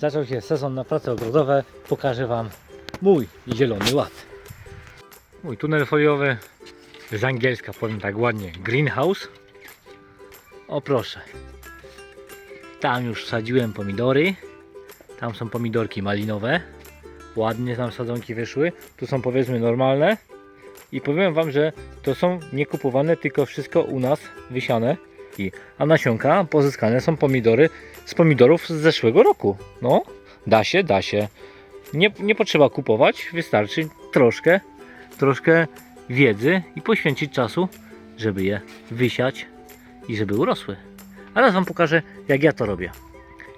zaczął się sezon na prace ogrodowe. Pokażę Wam mój zielony ład. Mój tunel foliowy z angielska, powiem tak ładnie, greenhouse. O proszę. Tam już wsadziłem pomidory. Tam są pomidorki malinowe. Ładnie tam sadzonki wyszły. Tu są powiedzmy normalne. I powiem Wam, że to są niekupowane, tylko wszystko u nas wysiane. A nasionka pozyskane są pomidory z pomidorów z zeszłego roku. No, da się, da się. Nie, nie potrzeba kupować, wystarczy troszkę, troszkę wiedzy i poświęcić czasu, żeby je wysiać i żeby urosły. A teraz Wam pokażę, jak ja to robię.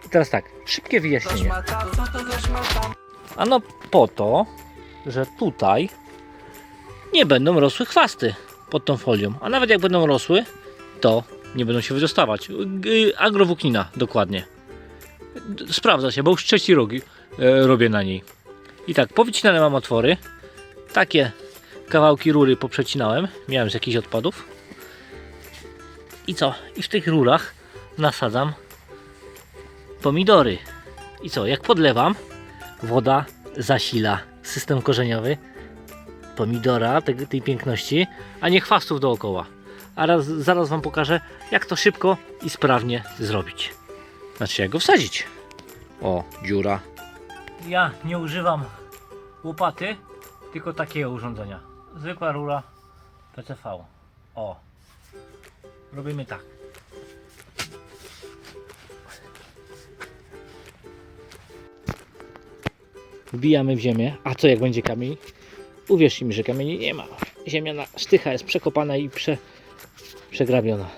I teraz tak, szybkie wyjaśnienie. Ano po to, że tutaj nie będą rosły chwasty pod tą folią. A nawet jak będą rosły, to nie będą się wydostawać. Agrowłóknina dokładnie. Sprawdza się, bo już trzeci rok e, robię na niej. I tak, powycinane mam otwory. Takie kawałki rury poprzecinałem. Miałem z jakichś odpadów. I co? I w tych rurach nasadzam pomidory. I co? Jak podlewam, woda zasila system korzeniowy pomidora, tej piękności, a nie chwastów dookoła. A raz, zaraz Wam pokażę, jak to szybko i sprawnie zrobić. Znaczy, jak go wsadzić. O, dziura. Ja nie używam łopaty, tylko takiego urządzenia. Zwykła rura PCV. O. Robimy tak. Wbijamy w ziemię. A co jak będzie kamień? Uwierzcie mi, że kamieni nie ma. Ziemia na sztycha jest przekopana i prze, przegrabiona.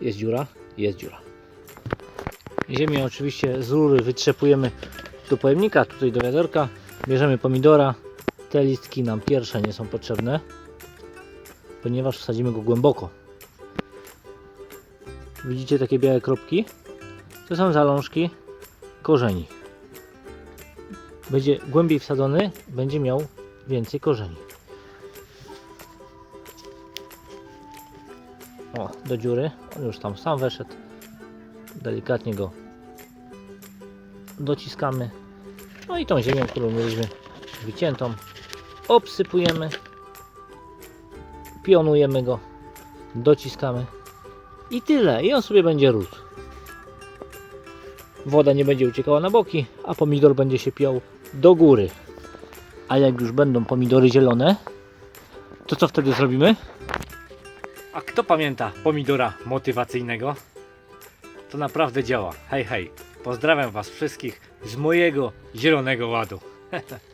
Jest dziura? Jest dziura. Ziemię oczywiście z rury wytrzepujemy do pojemnika, tutaj do wiaderka. Bierzemy pomidora. Te listki nam pierwsze nie są potrzebne, ponieważ wsadzimy go głęboko. Widzicie takie białe kropki? To są zalążki korzeni. Będzie głębiej wsadzony, będzie miał więcej korzeni. O, do dziury. On już tam sam weszedł. Delikatnie go dociskamy. No i tą ziemią, którą mieliśmy wyciętą, obsypujemy. Pionujemy go. Dociskamy. I tyle. I on sobie będzie rósł. Woda nie będzie uciekała na boki, a pomidor będzie się piął do góry. A jak już będą pomidory zielone, to co wtedy zrobimy? A kto pamięta pomidora motywacyjnego? To naprawdę działa. Hej, hej. Pozdrawiam Was wszystkich z mojego zielonego ładu.